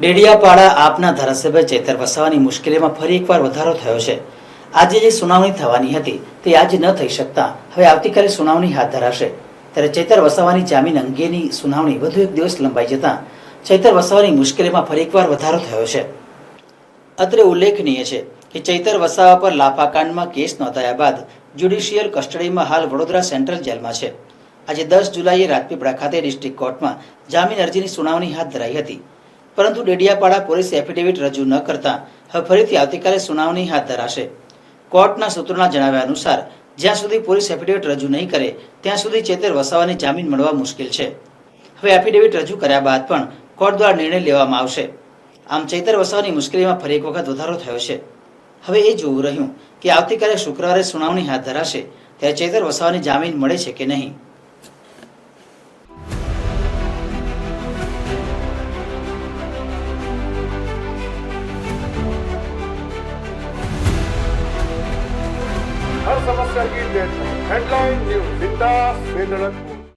ડેડિયાપાડા આપના ધારાસભ્ય ચેતર વસાવાની મુશ્કેલીમાં ફરી એકવાર વધારો થયો છે. આજે જે સુનાવણી થવાની હતી, તે આજે ન થઈ શકતા. હવે આવતીકાલે સુનાવણી હાથ ધરાશે. ત્યારે ચેતર વસાવાની જામીન અંગેની સુનાવણી વધુ એક દિવસ લંબાઈ જતા ચૈતર વસાવાની મુશ્કેલીમાં ફરી એકવાર વધારો થયો છે. અત્રે ઉલ્લેખનીય છે કે ચૈતર વસાવા પર લાફાકાંડમાં કેસ નોંધાયા બાદ જ્યુડિશિયલ કસ્ટડીમાં હાલ વડોદરા સેન્ટ્રલ જેલમાં છે. આજે દસ જુલાઈએ રાજપીપળા ખાતે ડિસ્ટ્રિક્ટ કોર્ટમાં જામીન અરજીની સુનાવણી હાથ ધરાઈ હતી. પરંતુ ડેડિયાપાડા પોલીસ એફિડેવિટ રજૂ ન કરતા હવે ફરીથી આવતીકાલે સુનાવણી હાથ ધરાશે. કોર્ટના સૂત્રોના જણાવ્યા અનુસાર, જ્યાં સુધી પોલીસ એફિડેવિટ રજૂ નહીં કરે, ત્યાં સુધી ચેતર વસાવાને જામીન મળવા મુશ્કેલ છે. હવે એફિડેવિટ રજૂ કર્યા બાદ પણ કોર્ટ દ્વારા નિર્ણય લેવામાં આવશે. આમ ચેતર વસાવાની મુશ્કેલીમાં ફરી એક વખત વધારો થયો છે. હવે એ જોવું રહ્યું કે આવતીકાલે શુક્રવારે સુનાવણી હાથ ધરાશે, ત્યારે ચેતર વસાવાની જામીન મળે છે કે નહીં. ಬಿದ್ದಾಸ್ ಬೇದಳಕ್